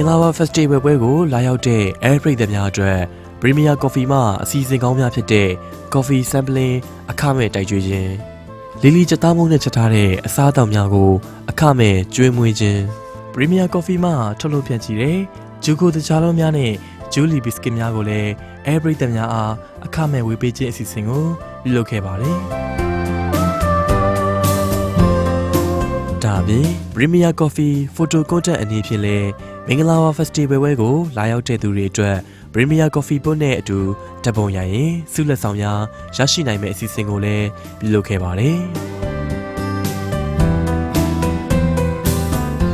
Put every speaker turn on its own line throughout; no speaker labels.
င်္ဂလာပါ Festival ပွဲကိုလာရောက်တဲ့ Air ပရိသတ်များအတွက် Premier Coffee မှအစီအစဉ်ကောင်းများဖြစ်တဲ့ Coffee Sampling အခမဲ့တိုက်ကျွေးခြင်းလီလီချက်သားမုံနဲ့ချက်ထားတဲ့အစားအသောက်များကို အခမဲ့ကျွေးမွေးခြင်း Premier Coffee မှထုတ်လုပ်ဖြန့်ချီတဲ့ဂျူကိုတခြားလုံးများနဲ့ဂျူလီဘစ်ကစ်များကိုလည်း Air ပရိသတ်များအားအခမဲ့ဝေပေးခြင်းအစီအစဉ်ကိုပြုလုပ်ခဲ့ပါတယ် အပြင် Premier Coffee Photo Content အနေဖြင့်လည်းမင်္ဂလာပါ Festival ပွဲကိုလာရောက်တဲ့သူတွေအတွက် Premier Coffee ပုတ်နဲ့အတူဓာတ်ပုံရရင်ဆုလက်ဆောင်များရရှိနိုင်မယ့်အစီအစဉ်ကိုလည်းပြုလုပ်ခဲ့ပါတယ်။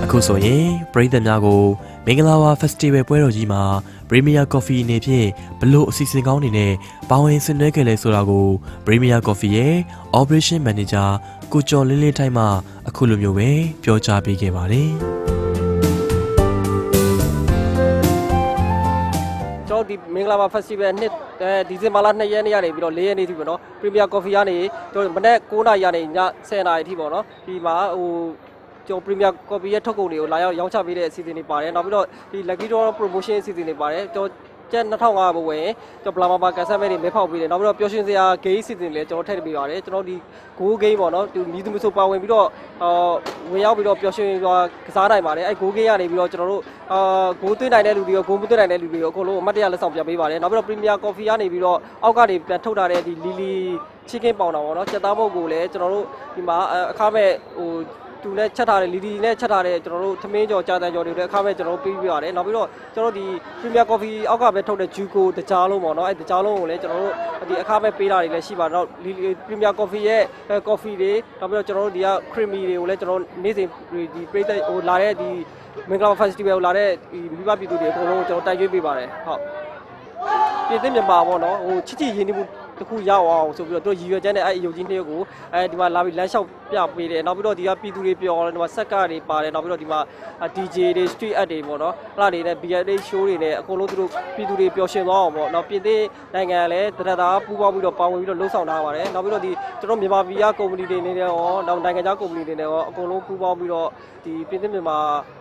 အခုဆိုရင်ပရိသတ်များကိုမင်္ဂလာပါ Festival ပွဲတော်ကြီးမှာ Premier Coffee အနေဖြင့်ဘလို့အစီအစဉ်ကောင်းတွေနဲ့ပါဝင်ဆင်နွှဲခဲ့လဲဆိုတာကို Premier Coffee ရဲ့ Operation Manager ကိုကျော်လင်းလင်းထိုက်မှအခုလိုမျိုးပဲပြောကြားပေးခဲ့ပါတယ်။
ကျွန်တော်ဒီမင်္ဂလာပါ Festival နှစ်အဲဒီဇင်ဘာလ2ရက်နေ့ကနေပြီးတော့4ရက်နေ့ထိပေါ့နော် Premier Coffee ကနေကျွန်တော်မနေ့9နာရီကနေည10နာရီထိပေါ့နော်ဒီမှာဟိုကျွန်တော် Premier Coffee ရဲ့ထုတ်ကုန်တွေကိုလာရောက်ရောင်းချပေးတဲ့အစီအစဉ်တွေပါတယ်နောက်ပြီးတော့ဒီ Lucky Draw Promotion အစီအစဉ်တွေပါတယ်ကျွန်တော် ကျက်2500ဘဝင်ကျွန်တော်ဘလာမာပါကန်ဆယ်မဲတွေမဲဖောက်ပေးတယ်နောက်ပြီးတော့ပျော်ရွှင်စရာ game စီစဉ်လည်းကျွန်တော်ထည့်ပေးပါတယ်ကျွန်တော်ဒီ Go game ပေါ့နော်ဒီမြည်သူမဆိုပါဝင်ပြီးတော့အာဝင်ရောက်ပြီးတော့ပျော်ရွှင်စွာကစားနိုင်ပါတယ်အဲ Go game ကနေပြီးတော့ကျွန်တော်တို့အာ Go သွင်းနိုင်တဲ့လူတွေရော Go မသွင်းနိုင်တဲ့လူတွေရောအကုန်လုံးအမှတ်တရလက်ဆောင်ပြပေးပါတယ်နောက်ပြီးတော့ Premier Coffee ကနေပြီးတော့အောက်ကနေပြန်ထုတ်ထားတဲ့ဒီ Lily Chicken ပေါင်တာပေါ့နော်စက်သားမုတ်ကိုလည်းကျွန်တော်တို့ဒီမှာအခမဲ့ဟို သူနဲ့ချက်ထားတဲ့လီဒီနဲ့ချက်ထားတဲ့ကျွန်တော်တို့သမင်းကြော်ကြာတန်ကြော်တွေလည်းအခမဲ့ကျွန်တော်တို့ပေးပြပါတယ်နောက်ပြီးတော့ကျွန်တော်တို့ဒီ Premier Coffee အောက်ကပဲထုတ်တဲ့ Juco တကြားလုံးပေါ့နော်အဲတကြားလုံးကိုလည်းကျွန်တော်တို့ဒီအခမဲ့ပေးတာတွေလည်းရှိပါတယ်နောက် Premier Coffee ရဲ့ coffee တွေနောက်ပြီးတော့ကျွန်တော်တို့ဒီက creamy တွေကိုလည်းကျွန်တော်နေ့စဉ်ဒီပြည်သက်ဟိုလာတဲ့ဒီမင်္ဂလာ Festival ကိုလာတဲ့ဒီမိဘပြည်သူတွေအကုန်လုံးကျွန်တော်တိုက်ရွေးပေးပါတယ်ဟုတ်ပြည်သက်မြန်မာပေါ့နော်ဟိုချစ်ချစ်ရင်းနှီးမှု တစ်ခုရအောင်ဆိုပြီးတော့သူရည်ရွယ်ချက်နဲ့အဲ့အယုတ်ကြီးနှစ်ယောက်ကိုအဲဒီမှာလာပြီးလမ်းလျှောက်ပြပေးတယ်နောက်ပြီးတော့ဒီကပြည်သူတွေပြောတယ်ဒီမှာဆက်ကတွေပါတယ်နောက်ပြီးတော့ဒီမှာ DJ တွေ street art တွေပေါ့နော်အဲ့ဒါတွေနဲ့ BLA show တွေနဲ့အကုန်လုံးသူတို့ပြည်သူတွေပျော်ရွှင်သွားအောင်ပေါ့နောက်ပြည်သက်နိုင်ငံလည်းတရတာပူးပေါင်းပြီးတော့ပါဝင်ပြီးတော့လှုပ်ဆောင်ထားပါတယ်နောက်ပြီးတော့ဒီကျွန်တော်မြန်မာပြည်ကကုမ္ပဏီတွေနေနဲ့ရောနောက်နိုင်ငံခြားကုမ္ပဏီတွေနဲ့ရောအကုန်လုံးပူးပေါင်းပြီးတော့ဒီပြည်သက်မြန်မာ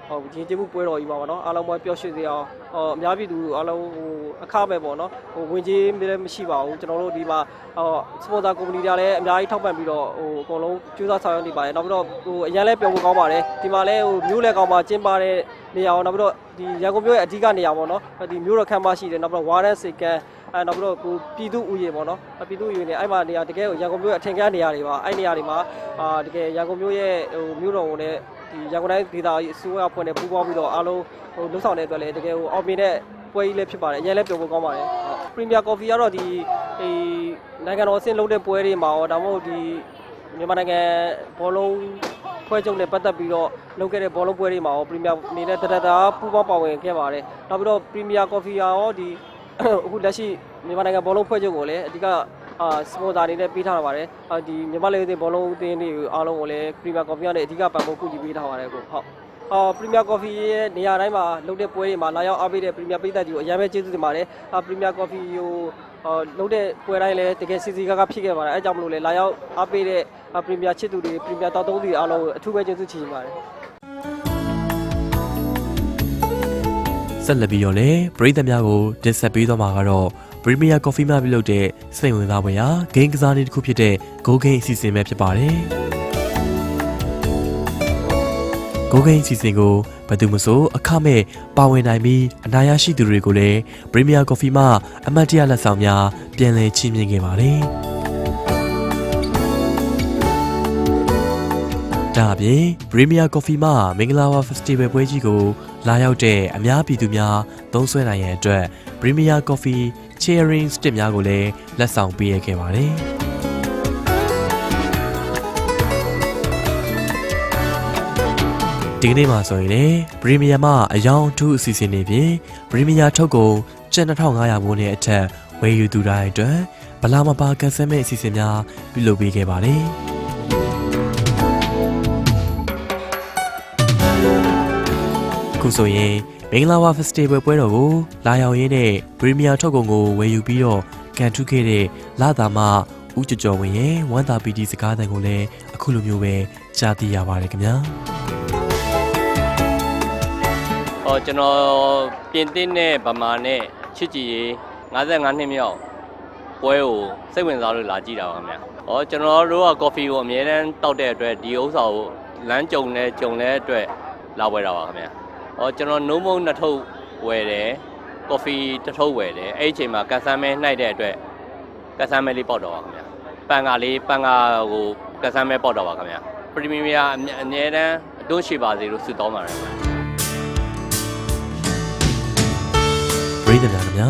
ဟိုရင်ကျေးမှုပွဲတော်ကြီးမှာပေါ့နော်အားလုံးပဲပျော်ရွှင်စေအောင်ဟိုအများပြည်သူအားလုံးဟိုအခမဲ့ပေါ့နော်ဟိုဝင်ကြီးလည်းမရှိပါဘူးကျွန်တော်တို့ဒီမှာဟိုစပွန်ဆာကုမ္ပဏီတွေကလည်းအများကြီးထောက်ပံ့ပြီးတော့ဟိုအကုန်လုံးကြိုးစားဆောင်ရွက်နေပါတယ်နောက်ပြီးတော့ဟိုအရင်လည်းပြောဖို့ကောင်းပါတယ်ဒီမှာလည်းဟိုမျိုးလည်းကောင်းပါကျင်းပတဲ့နေရာအောင်နောက်ပြီးတော့ဒီရန်ကုန်မြို့ရဲ့အဓိကနေရာပေါ့နော်ဒီမျိုးတော်ခမ်းမရှိတယ်နောက်ပြီးတော့ဝါရန်စေကန်အဲနောက်ပြီးတော့ကိုပြည်သူဥယျာဉ်ပေါ့နော်ပြည်သူဥယျာဉ်နေအဲ့မှာနေရာတကယ်ကိုရန်ကုန်မြို့ရဲ့အထင်ကရနေရာတွေပါအဲ့နေရာတွေမှာအာတကယ်ရန်ကုန်မြို့ရဲ့ဟိုမြို့တော်ကိုလည်း ဒီရန်ကုန်တိုင်းဒေသကြီးအစိုးရအဖွဲ့နဲ့ပူးပေါင်းပြီးတော့အားလုံးဟိုလှုပ်ဆောင်တဲ့အတွက်လည်းတကယ်ကိုအောင်မြင်တဲ့ပွဲကြီးလည်းဖြစ်ပါတယ်အရင်လည်းပြောဖို့ကောင်းပါတယ်ပရီးမီးယားကော်ဖီကတော့ဒီဒီနိုင်ငံတော်အဆင့်လုပ်တဲ့ပွဲတွေမှာရောဒါမှမဟုတ်ဒီမြန်မာနိုင်ငံဘောလုံးဖွဲ့ချုပ်နဲ့ပတ်သက်ပြီးတော့လုပ်ခဲ့တဲ့ဘောလုံးပွဲတွေမှာရောပရီးမီးယားအနေနဲ့တရတာပူးပေါင်းပါဝင်ခဲ့ပါတယ်နောက်ပြီးတော့ပရီးမီးယားကော်ဖီရောဒီအခုလက်ရှိမြန်မာနိုင်ငံဘောလုံးဖွဲ့ချုပ်ကိုလည်းအဓိက အာစပွန်ဆာအနေနဲ့ပေးထားတာပါတယ်။အာဒီမြန်မာလေအသင်းဘောလုံးအသင်းတွေအားလုံးကိုလည်းပရီးမီယာကော်ဖီကနေအဓိကပံ့ပိုးကူညီပေးထားပါတယ်ကိုဟုတ်။အာပရီးမီယာကော်ဖီရဲ့နေရာတိုင်းမှာလုပ်တဲ့ပွဲတွေမှာလာရောက်အားပေးတဲ့ပရီးမီယာပြည်သက်ကြီးကိုအများပဲကျေးဇူးတင်ပါတယ်။အာပရီးမီယာကော်ဖီကိုအာလုပ်တဲ့ပွဲတိုင်းလည်းတကယ်စီစီကားကားဖြစ်ခဲ့ပါတယ်။အဲကြောင့်မလို့လေလာရောက်အားပေးတဲ့ပရီးမီယာချစ်သူတွေပရီးမီယာတောက်သုံးသူတွေအားလုံးကိုအထူးပဲကျေးဇူးချီးပါတယ်။
ဆက်လက်ပြီးတော့လည်းပရိသတ်များကိုတင်ဆက်ပေးသွားမှာကတော့ Premier Coffee မှပြုလုပ်တဲ့စိတ်ဝင်စားဖွယ်ရာဂိမ်းကစားနည်းတစ်ခုဖြစ်တဲ့ Go Game အစီအစဉ်ပဲဖြစ်ပါတယ်။ Go Game အစီအစဉ်ကိုဘယ်သူမှမဆိုအခမဲ့ပါဝင်နိုင်ပြီးအနာရရှိသူတွေကိုလည်း Premier Coffee မှအမတ်တရလက်ဆောင်များပြန်လည်ချီးမြှင့်ခဲ့ပါတယ်။ ဒါအပြင် Premier Coffee မှမင်္ဂလာပါ Festival ပွဲကြီးကိုလာရောက်တဲ့အများပြည်သူများသုံးစွဲနိုင်ရန်အတွက် Premier Coffee Cheering Stick များကိုလည်းလက်ဆောင်ပေးရခဲ့ပါတယ်။ဒီကနေ့မှာဆိုရင်လည်း Premier မှအယောင်အထူးအစီအစဉ်တွေဖြင့် Premier ထုတ်ကုန်ကျပ်2500ဘိုးနဲ့အထက်ဝယ်ယူသူတိုင်းအတွက်ဗလာမပါကန်ဆယ်မဲ့အစီအစဉ်များပြုလုပ်ပေးခဲ့ပါတယ်။ ခုဆိုရင်မင်္ဂလာပါ Festival ပွဲတော်ကိုလာရောက်ရင်းနဲ့ Premier ထုတ်ကုန်ကိုဝယ်ယူပြီးတော့ကန်ထုခဲ့တဲ့လာသာမဦးကျော်ကျော်ဝင်းရဲ့ဝမ်းသာပီတီစကားသံကိုလည်းအခုလိုမျိုးပဲကြားသိရပါတယ်ခင်ဗျာ
ဟဟောကျွန်တော်ပြင်သစ်နဲ့ဗမာနဲ့ချစ်ကြည်ရေး55နှစ်မြောက်ပွဲကိုစိတ်ဝင်စားလို့လာကြည့်တာပါခင်ဗျာ။ဟောကျွန်တော်တို့ကကော်ဖီကိုအများတန်းတောက်တဲ့အတွက်ဒီဥစ္စာကိုလမ်းကြုံနဲ့ကြုံတဲ့အတွက်လာဝယ်တာပါခင်ဗျာ။ ဟောကျွန်တော်နှုံးမုံနှစ်ထုပ်ဝယ်တယ်။ကော်ဖီတစ်ထုပ်ဝယ်တယ်။အဲ့ဒီအချိန်မှာကန်ဆန်းမဲနှိုက်တဲ့အတွက်ကန်ဆန်းမဲလေးပေါက်တော့ပါခင်ဗျာ။ပန်ကာလေးပန်ကာကိုကန်ဆန်းမဲပေါက်တော့ပါခင်ဗျာ။ပရီမီယာအမြအများတန်းအတွန်းရှိပါစေလို့ဆုတောင်းပါတယ်ခင်ဗျာ။
ပြည်သူများခင်ဗျာ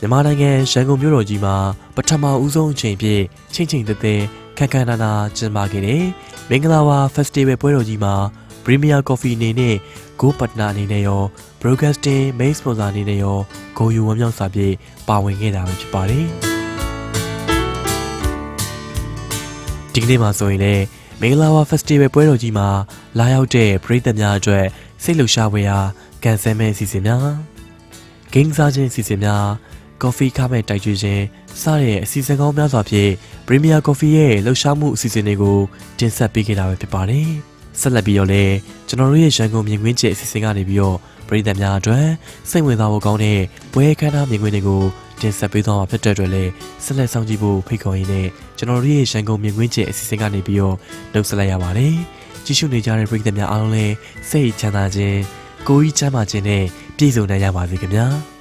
မြန်မာနိုင်ငံရန်ကုန်မြို့တော်ကြီးမှာပထမဦးဆုံးအချိန်အဖြစ်ချင်းချင်းသက်သက်ခက်ခက်နာနာကျင်းပခဲ့တဲ့မင်္ဂလာပါ Festival ပွဲတော်ကြီးမှာ Premier Coffee အနေနဲ့ Go Partner အနေနဲ့ရော Broadcasting Main Sponsor အနေနဲ့ရောဂုဏ်ယူဝမ်းမြောက်စွာဖြင့်ပါဝင်ခဲ့တာပဲဖြစ်ပါတယ်ဒီကနေ့မှာဆိုရင်လည်းမင်္ဂလာပါ Festival ပွဲတော်ကြီးမှာလာရောက်တဲ့ပရိသတ်များအတွက်စိတ်လှုပ်ရှားပွဲရာကန်ဆယ်မဲ့အစီအစဉ်များဂိမ်းစားခြင်းအစီအစဉ်များကော်ဖီခမဲ့တိုက်ကျွေးခြင်းစတဲ့အစီအစဉ်ကောင်းများစွာဖြင့် Premier Coffee ရဲ့လှူရှားမှုအစီအစဉ်တွေကိုတင်ဆက်ပေးခဲ့တာပဲဖြစ်ပါတယ်။ ဆက်လက်ပြီးတော့လည်းကျွန်တော်တို့ရဲ့ရန်ကုန်မြင်ကွင်းကျအစီအစဉ်ကနေပြီးတော့ပြည်သက်များအတွက်စိတ်ဝင်စားဖို့ကောင်းတဲ့ပွဲအခမ်းအနားမြင်ကွင်းတွေကိုတင်ဆက်ပေးသွားမှာဖြစ်တဲ့အတွက်လည်းဆက်လက်ဆောင်ကြည့်ဖို့ဖိတ်ခေါ်ရင်းနဲ့ကျွန်တော်တို့ရဲ့ရန်ကုန်မြင်ကွင်းကျအစီအစဉ်ကနေပြီးတော့နှုတ်ဆက်လိုက်ရပါတယ်။ကြည့်ရှုနေကြတဲ့ပြည်သက်များအားလုံးလည်းစိတ်ချမ်းသာခြင်းကိုယ်ကြီးချမ်းသာခြင်းနဲ့ပြည့်စုံနိုင်ကြပါစေခင်ဗျာ။